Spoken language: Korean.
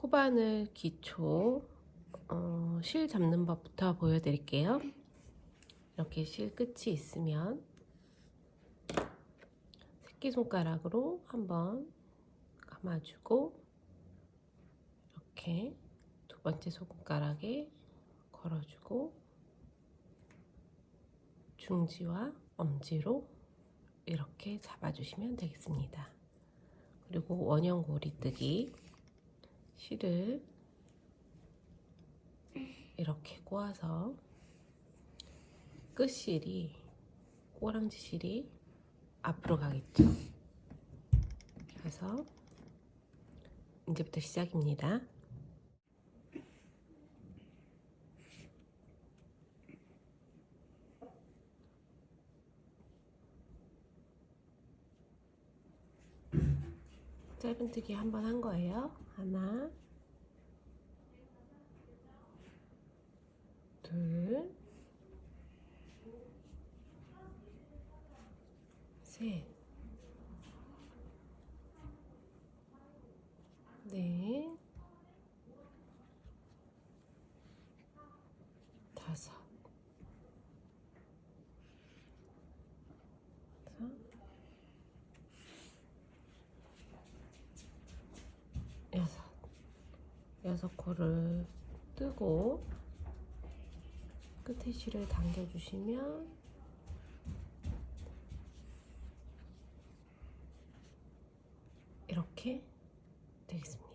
코바늘 기초 어, 실 잡는 법부터 보여드릴게요. 이렇게 실 끝이 있으면 새끼손가락으로 한번 감아주고 이렇게 두 번째 손가락에 걸어주고 중지와 엄지로 이렇게 잡아주시면 되겠습니다. 그리고 원형 고리뜨기 실을 이렇게 꼬아서 끝실이 꼬랑지 실이 앞으로 가겠죠. 그래서 이제부터 시작입니다. 짧은뜨기 한 번 한 거예요. 하나, 둘, 셋, 넷, 다섯, 여섯, 여섯, 여섯 코를 뜨고 끝에 실을 당겨주시면 이렇게 되겠습니다.